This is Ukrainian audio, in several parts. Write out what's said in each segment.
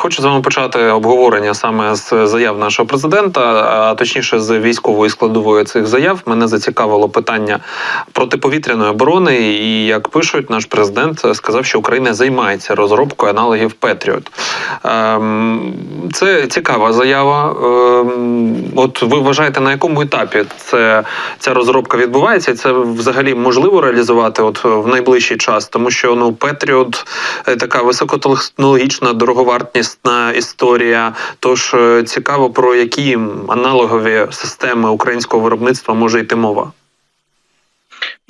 Хочу з вами почати обговорення саме з заяв нашого президента, а точніше з військової складової цих заяв. Мене зацікавило питання протиповітряної оборони. І як пишуть, наш президент сказав, що Україна займається розробкою аналогів Петріот. Ем, Це цікава заява. Ем, От ви вважаєте, на якому етапі це ця розробка відбувається? Це взагалі можливо реалізувати от в найближчий час, тому що ну Петріот е, така високотехнологічна, дороговартісна історія. Тож е, цікаво про які аналогові системи українського виробництва може йти мова.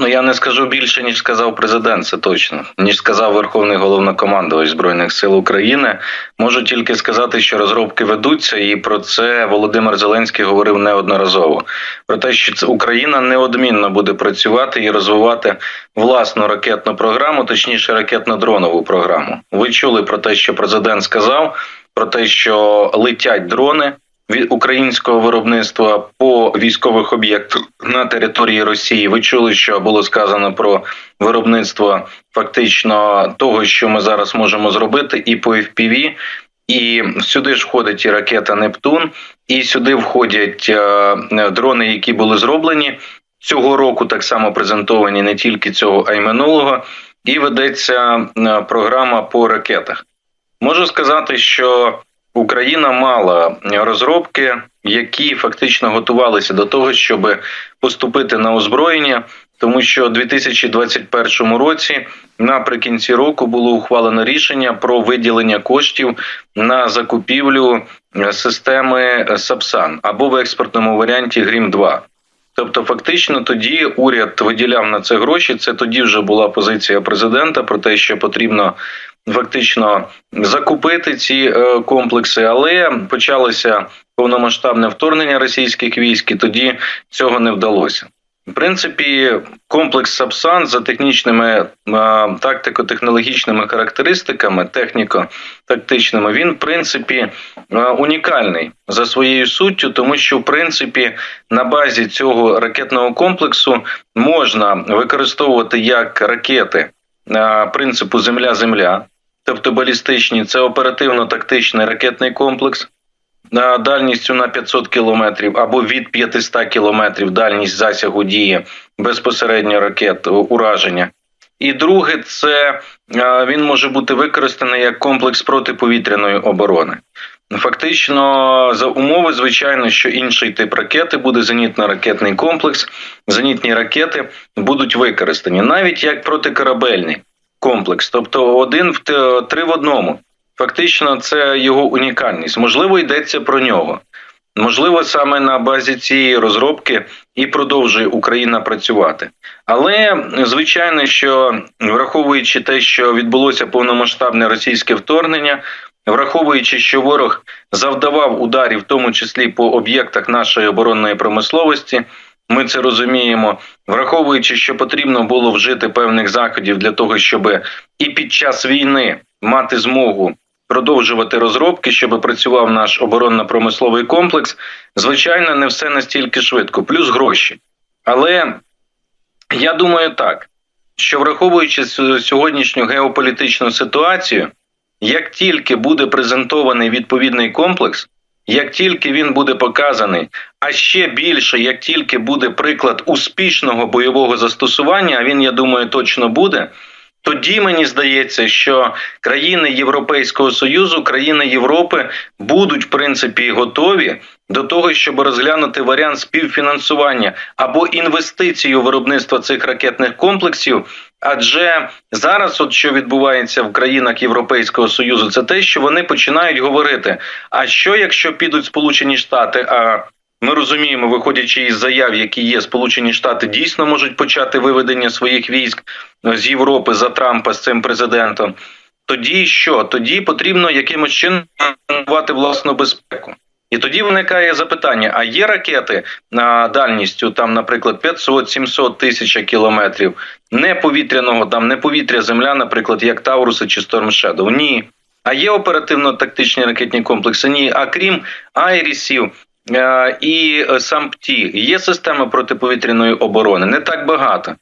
Ну я не скажу більше, ніж сказав президент, це точно, ніж сказав Верховний головнокомандувач Збройних сил України. Можу тільки сказати, що розробки ведуться, і про це Володимир Зеленський говорив неодноразово. Про те, що Україна неодмінно буде працювати і розвивати власну ракетну програму, точніше ракетно-дронову програму. Ви чули про те, що президент сказав, про те, що летять дрони від українського виробництва по військових об'єктах на території Росії. Ви чули, що було сказано про виробництво фактично того, що ми зараз можемо зробити, і по FPV, і сюди ж входить і ракета Нептун, і сюди входять е, дрони, які були зроблені цього року. Так само презентовані не тільки цього, а й минулого. І ведеться е, програма по ракетах. Можу сказати, що Україна мала розробки, які фактично готувалися до того, щоб поступити на озброєння, тому що у 2021 році, наприкінці року, було ухвалено рішення про виділення коштів на закупівлю е, системи САПСАН або в експортному варіанті Грім 2 Тобто, фактично, тоді уряд виділяв на це гроші. Це тоді вже була позиція президента про те, що потрібно фактично закупити ці е, комплекси, але почалося повномасштабне вторгнення російських військ, і тоді цього не вдалося. В принципі, комплекс Сапсан за технічними е, тактико-технологічними характеристиками, техніко-тактичними, він в принципі е, унікальний за своєю суттю, тому що в принципі на базі цього ракетного комплексу можна використовувати як ракети принципу Земля-Земля, тобто балістичні, це оперативно-тактичний ракетний комплекс дальністю на 500 кілометрів або від 500 кілометрів дальність засягу дії безпосередньо ракет ураження. І друге, це він може бути використаний як комплекс протиповітряної оборони. Фактично, за умови, звичайно, що інший тип ракети буде зенітно-ракетний комплекс. Зенітні ракети будуть використані навіть як протикорабельний комплекс, тобто один в три в одному. Фактично, це його унікальність. Можливо, йдеться про нього. Можливо, саме на базі цієї розробки і продовжує Україна працювати. Але звичайно, що враховуючи те, що відбулося повномасштабне російське вторгнення, враховуючи, що ворог завдавав ударів, в тому числі по об'єктах нашої оборонної промисловості. Ми це розуміємо, враховуючи, що потрібно було вжити певних заходів для того, щоб і під час війни мати змогу продовжувати розробки, щоб працював наш оборонно-промисловий комплекс. Звичайно, не все настільки швидко, плюс гроші. Але я думаю так, що враховуючи сьогоднішню геополітичну ситуацію, як тільки буде презентований відповідний комплекс, як тільки він буде показаний, а ще більше, як тільки буде приклад успішного бойового застосування, а він, я думаю, точно буде. Тоді мені здається, що країни Європейського союзу, країни Європи будуть в принципі готові до того, щоб розглянути варіант співфінансування або інвестицію виробництва цих ракетних комплексів. Адже зараз, от що відбувається в країнах Європейського союзу, це те, що вони починають говорити: а що якщо підуть Сполучені Штати? а ми розуміємо, виходячи із заяв, які є, Сполучені Штати дійсно можуть почати виведення своїх військ з Європи за Трампа з цим президентом. Тоді що? Тоді потрібно якимось чином власну безпеку. І тоді виникає запитання: а є ракети на дальністю, там, наприклад, 500-700 тисяч кілометрів, не повітряного, там не повітря земля, наприклад, як Тауруси чи Shadow? Ні. А є оперативно-тактичні ракетні комплекси? Ні. А крім Айрісів, Е, і е, САМПТІ є система протиповітряної оборони, не так багато.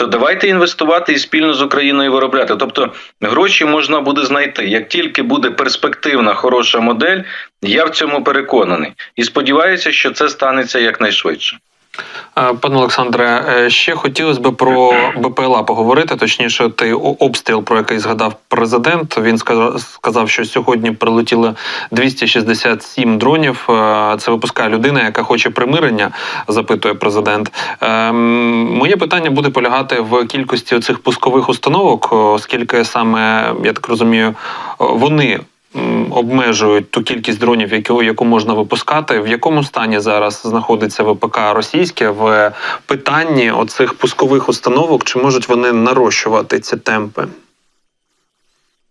То давайте інвестувати і спільно з Україною виробляти. Тобто гроші можна буде знайти. Як тільки буде перспективна хороша модель, я в цьому переконаний і сподіваюся, що це станеться якнайшвидше. Е, Пане Олександре, е, ще хотілося б про БПЛА поговорити. Точніше, той обстріл, про який згадав президент. Він сказав, що сьогодні прилетіло 267 дронів. Е, Це випускає людина, яка хоче примирення, запитує президент. Моє питання буде полягати в кількості цих пускових установок, оскільки саме я так розумію, вони обмежують ту кількість дронів, яку, яку можна випускати. В якому стані зараз знаходиться ВПК російське в питанні оцих пускових установок? Чи можуть вони нарощувати ці темпи?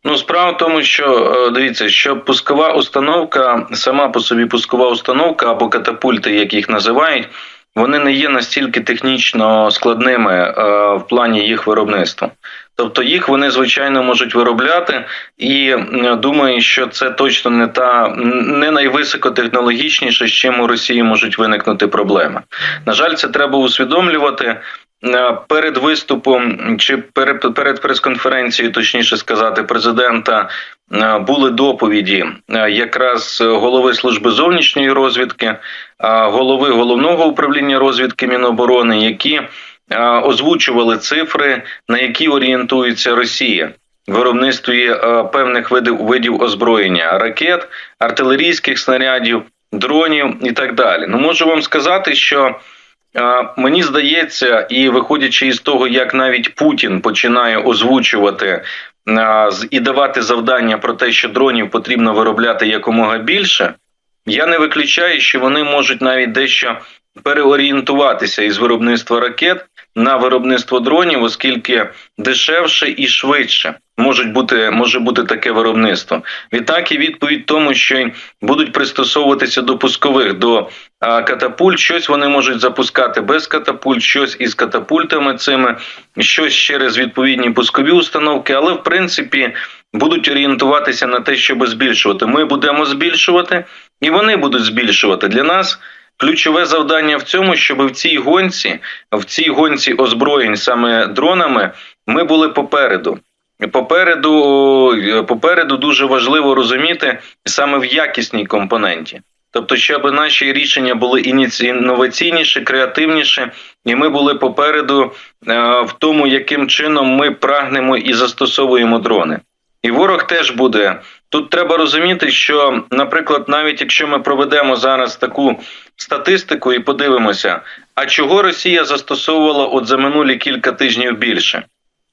Ну, справа в тому, що е, дивіться, що пускова установка, сама по собі пускова установка або катапульти, як їх називають, вони не є настільки технічно складними е, в плані їх виробництва. Тобто їх вони звичайно можуть виробляти, і думаю, що це точно не та не найвисокотехнологічніше, з чим у Росії можуть виникнути проблеми. На жаль, це треба усвідомлювати. Е, Перед виступом чи перед, прес-конференцією, точніше сказати, президента е, були доповіді е, якраз голови служби зовнішньої розвідки, голови головного управління розвідки Міноборони, які озвучували цифри, на які орієнтується Росія в виробництві е, певних видів видів озброєння ракет, артилерійських снарядів, дронів і так далі. Ну можу вам сказати, що. Мені здається, і виходячи із того, як навіть Путін починає озвучувати і давати завдання про те, що дронів потрібно виробляти якомога більше, я не виключаю, що вони можуть навіть дещо переорієнтуватися із виробництва ракет на виробництво дронів, оскільки дешевше і швидше можуть бути може бути таке виробництво. Відтак і відповідь тому, що будуть пристосовуватися до пускових до а, катапульт. Щось вони можуть запускати без катапульт, щось із катапультами цими, щось через відповідні пускові установки, але в принципі будуть орієнтуватися на те, щоб збільшувати. Ми будемо збільшувати, і вони будуть збільшувати для нас. Ключове завдання в цьому, щоб в цій гонці, в цій гонці озброєнь саме дронами, ми були попереду. Попереду, попереду дуже важливо розуміти саме в якісній компоненті. Тобто, щоб наші рішення були інноваційніші, креативніші, і ми були попереду е, в тому, яким чином ми прагнемо і застосовуємо дрони. І ворог теж буде. Тут треба розуміти, що, наприклад, навіть якщо ми проведемо зараз таку статистику і подивимося, а чого Росія застосовувала от за минулі кілька тижнів більше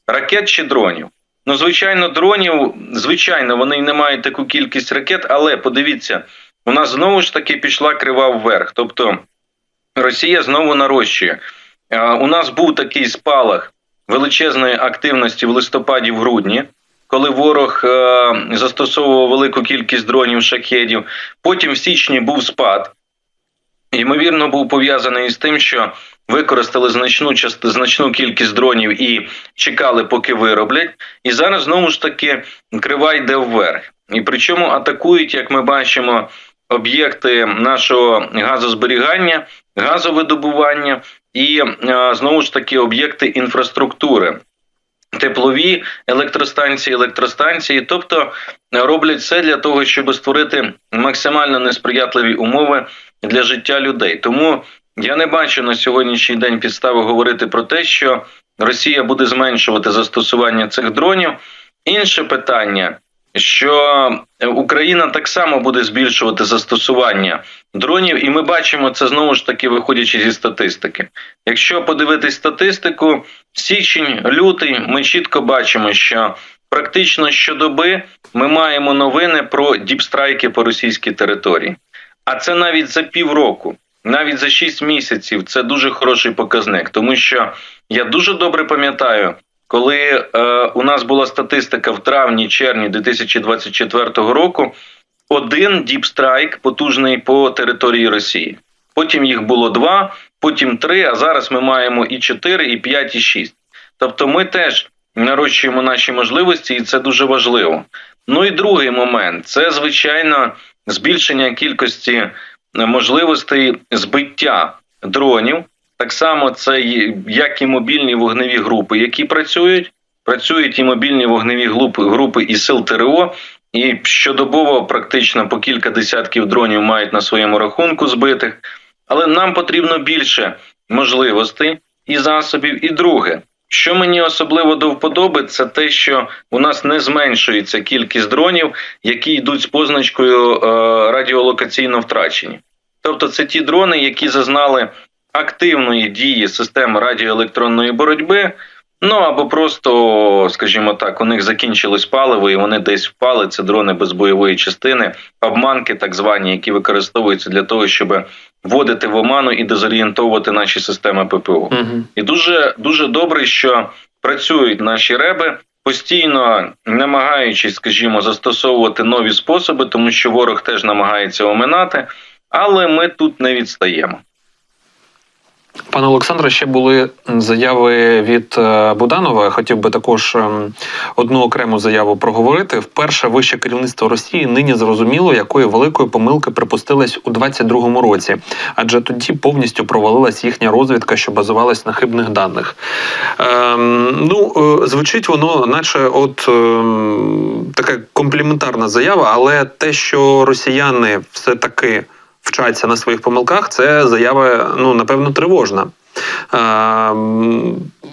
ракет чи дронів? Ну, звичайно, дронів, звичайно, вони не мають таку кількість ракет, але подивіться, у нас знову ж таки пішла крива вверх. Тобто Росія знову нарощує. У нас був такий спалах величезної активності в листопаді в грудні, коли ворог е, застосовував велику кількість дронів шахедів. Потім в січні був спад. Ймовірно, був пов'язаний з тим, що використали значну значну кількість дронів і чекали, поки вироблять. І зараз знову ж таки крива йде вверх. І причому атакують, як ми бачимо, об'єкти нашого газозберігання, газовидобування і е, знову ж таки об'єкти інфраструктури. Теплові електростанції, електростанції, тобто е, роблять все для того, щоб створити максимально несприятливі умови для життя людей. Тому я не бачу на сьогоднішній день підстави говорити про те, що Росія буде зменшувати застосування цих дронів. Інше питання, що Україна так само буде збільшувати застосування дронів, і ми бачимо це знову ж таки, виходячи зі статистики. Якщо подивитись статистику, січень, лютий, ми чітко бачимо, що практично щодоби ми маємо новини про діпстрайки по російській території. А це навіть за півроку, навіть за 6 місяців це дуже хороший показник, тому що я дуже добре пам'ятаю, коли е, у нас була статистика в травні-червні 2024 року, один діпстрайк потужний по території Росії. Потім їх було два, потім три, а зараз ми маємо і чотири, і п'ять, і шість. Тобто ми теж нарощуємо наші можливості, і це дуже важливо. Ну і другий момент це звичайно збільшення кількості можливостей збиття дронів. Так само це як і мобільні вогневі групи, які працюють. Працюють і мобільні вогневі групи, групи і сил ТРО, і щодобово практично по кілька десятків дронів мають на своєму рахунку збитих. Але нам потрібно більше можливостей і засобів. І друге, що мені особливо до вподоби, це те, що у нас не зменшується кількість дронів, які йдуть з позначкою е, радіолокаційно втрачені. Тобто, це ті дрони, які зазнали активної дії системи радіоелектронної боротьби. Ну або просто, скажімо так, у них закінчилось паливо, і вони десь впали. Це дрони без бойової частини, обманки, так звані, які використовуються для того, щоб вводити в оману і дезорієнтовувати наші системи ППО. Угу. І дуже дуже добре, що працюють наші реби, постійно намагаючись, скажімо, застосовувати нові способи, тому що ворог теж намагається оминати, але ми тут не відстаємо. Пане Олександре, ще були заяви від е, Буданова. Хотів би також ем, одну окрему заяву проговорити. Вперше вище керівництво Росії нині зрозуміло, якої великої помилки припустилось у 22-му році, адже тоді повністю провалилась їхня розвідка, що базувалась на хибних даних. Ем, ну, е, звучить воно, наче, от ем, така компліментарна заява, але те, що росіяни все таки вчаться на своїх помилках, це заява, ну напевно, тривожна.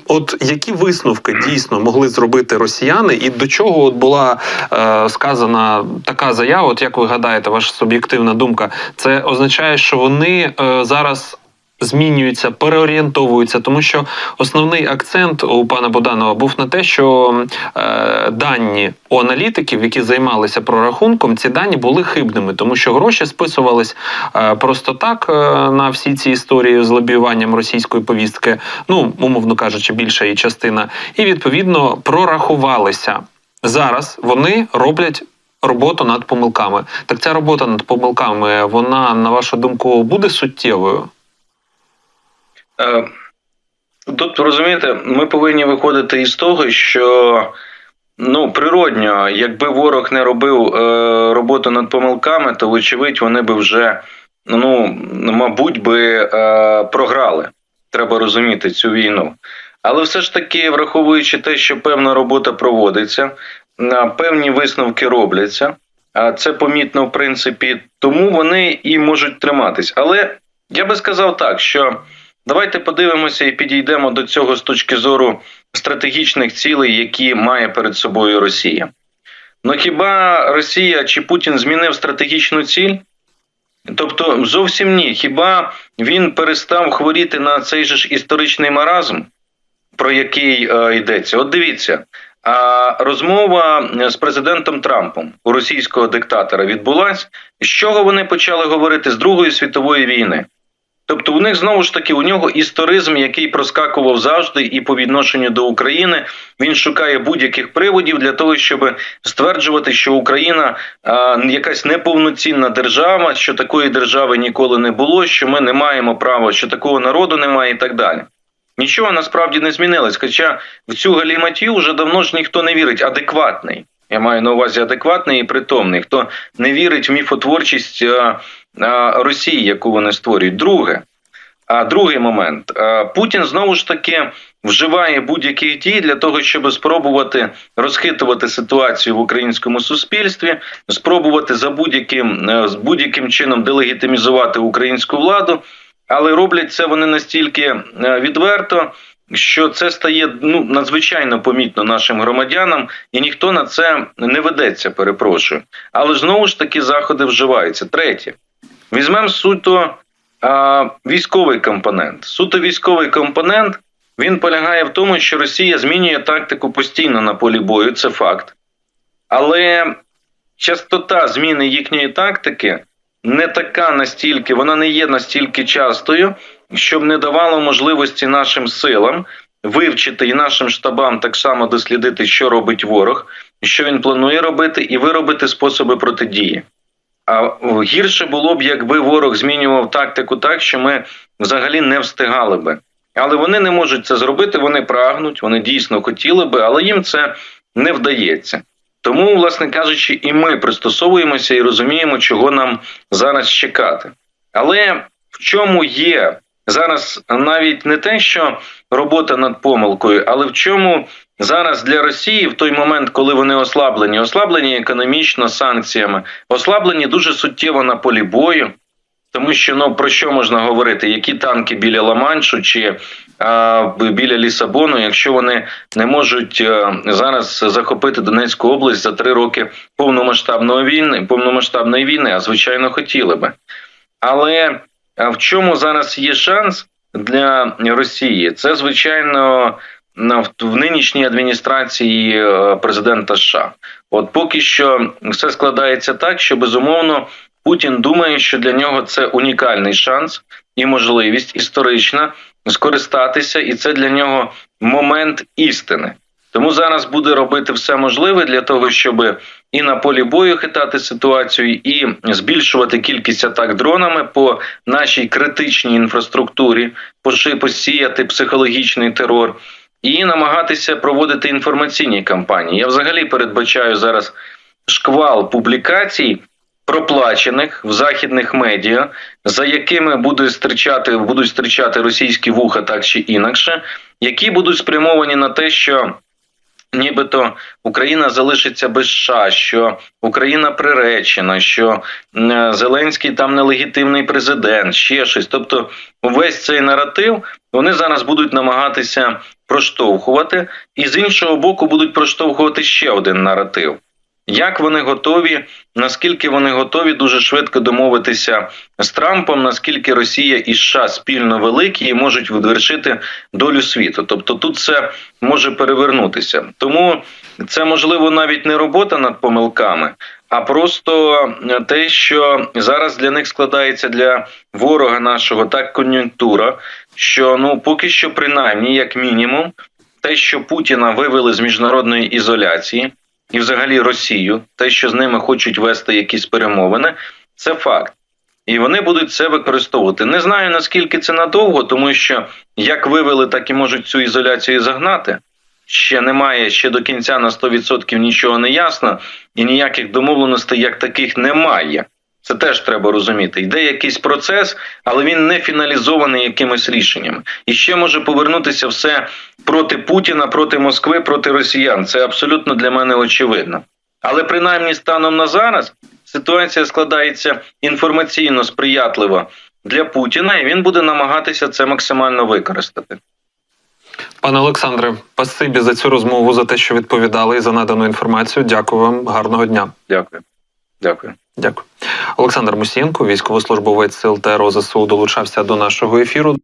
От які висновки дійсно могли зробити росіяни, і до чого от була е, сказана така заява? От як ви гадаєте, ваша суб'єктивна думка? Це означає, що вони е, зараз змінюються, переорієнтовуються, тому що основний акцент у пана Боданова був на те, що е, дані у аналітиків, які займалися прорахунком, ці дані були хибними, тому що гроші списувались е, просто так е, на всі ці історії з лобіюванням російської повістки, ну умовно кажучи, більша її частина, і відповідно прорахувалися. Зараз вони роблять. Роботу над помилками. Так ця робота над помилками, вона, на вашу думку, буде суттєвою? Е, Тут розумієте, ми повинні виходити із того, що ну природньо, якби ворог не робив е, роботу над помилками, то вочевидь вони би вже ну мабуть би е, програли. Треба розуміти цю війну. Але все ж таки, враховуючи те, що певна робота проводиться, певні висновки робляться. А це помітно в принципі, тому вони і можуть триматись. Але я би сказав так, що давайте подивимося і підійдемо до цього з точки зору стратегічних цілей, які має перед собою Росія. Ну хіба Росія чи Путін змінив стратегічну ціль? Тобто, зовсім ні. Хіба він перестав хворіти на цей же ж історичний маразм, про який е, йдеться? От дивіться. А розмова з президентом Трампом у російського диктатора відбулась. З чого вони почали говорити з Другої світової війни? Тобто, у них знову ж таки у нього історизм, який проскакував завжди, і по відношенню до України він шукає будь-яких приводів для того, щоб стверджувати, що Україна а, якась неповноцінна держава, що такої держави ніколи не було, що ми не маємо права, що такого народу немає, і так далі. Нічого насправді не змінилось. Хоча в цю галіматію вже давно ж ніхто не вірить, адекватний. Я маю на увазі адекватний і притомний, хто не вірить в міфотворчість а, Росії, яку вони створюють. Друге, а другий момент Путін знову ж таки вживає будь-яких дій для того, щоб спробувати розхитувати ситуацію в українському суспільстві, спробувати за будь-яким е, з будь-яким чином делегітимізувати українську владу, але роблять це вони настільки е, відверто. Що це стає ну надзвичайно помітно нашим громадянам, і ніхто на це не ведеться, перепрошую. Але знову ж таки заходи вживаються. Третє, візьмемо суто а, військовий компонент. Суто військовий компонент він полягає в тому, що Росія змінює тактику постійно на полі бою, це факт. Але частота зміни їхньої тактики не така настільки, вона не є настільки частою, щоб не давало можливості нашим силам вивчити і нашим штабам так само дослідити, що робить ворог, що він планує робити, і виробити способи протидії. А гірше було б, якби ворог змінював тактику так, що ми взагалі не встигали би. Але вони не можуть це зробити, вони прагнуть, вони дійсно хотіли би, але їм це не вдається. Тому, власне кажучи, і ми пристосовуємося і розуміємо, чого нам зараз чекати. Але в чому є зараз навіть не те, що робота над помилкою, але в чому зараз для Росії в той момент, коли вони ослаблені, ослаблені економічно санкціями, ослаблені дуже суттєво на полі бою. Тому що ну про що можна говорити? Які танки біля Ла-Маншу чи а, біля Лісабону, якщо вони не можуть е, зараз захопити Донецьку область за три роки повномасштабної війни, повномасштабної війни, а звичайно хотіли би. Але а в чому зараз є шанс для Росії? Це звичайно в- нинішній адміністрації е, президента США. От поки що все складається так, що безумовно Путін думає, що для нього це унікальний шанс і можливість історична скористатися, і це для нього момент істини. Тому зараз буде робити все можливе для того, щоб і на полі бою хитати ситуацію, і збільшувати кількість атак дронами по нашій критичній інфраструктурі, посіяти психологічний терор, і намагатися проводити інформаційні кампанії. Я взагалі передбачаю зараз шквал публікацій. Проплачених в західних медіа, за якими буде стрічати, будуть стрічати російські вуха так чи інакше, які будуть спрямовані на те, що нібито Україна залишиться без США, що Україна приречена, що Зеленський там нелегітимний президент, ще щось. Тобто, весь цей наратив вони зараз будуть намагатися проштовхувати, і з іншого боку будуть проштовхувати ще один наратив. Як вони готові, наскільки вони готові дуже швидко домовитися з Трампом, наскільки Росія і США спільно великі і можуть відвершити долю світу? Тобто тут це може перевернутися. Тому це можливо навіть не робота над помилками, а просто те, що зараз для них складається для ворога нашого так кон'юнктура, що ну поки що, принаймні, як мінімум, те, що Путіна вивели з міжнародної ізоляції і взагалі Росію, те, що з ними хочуть вести якісь перемовини, це факт. І вони будуть це використовувати. Не знаю наскільки це надовго, тому що як вивели, так і можуть цю ізоляцію загнати. Ще немає, ще до кінця на 100% нічого не ясно, і ніяких домовленостей як таких немає. Це теж треба розуміти. Йде якийсь процес, але він не фіналізований якимись рішеннями. І ще може повернутися все проти Путіна, проти Москви, проти росіян. Це абсолютно для мене очевидно. Але принаймні станом на зараз ситуація складається інформаційно сприятливо для Путіна, і він буде намагатися це максимально використати. Пане Олександре, спасибі за цю розмову, за те, що відповідали і за надану інформацію. Дякую вам, гарного дня. Дякую. Дякую. Дякую. Олександр Мусієнко, військовослужбовець сил ТРО ЗСУ, долучався до нашого ефіру.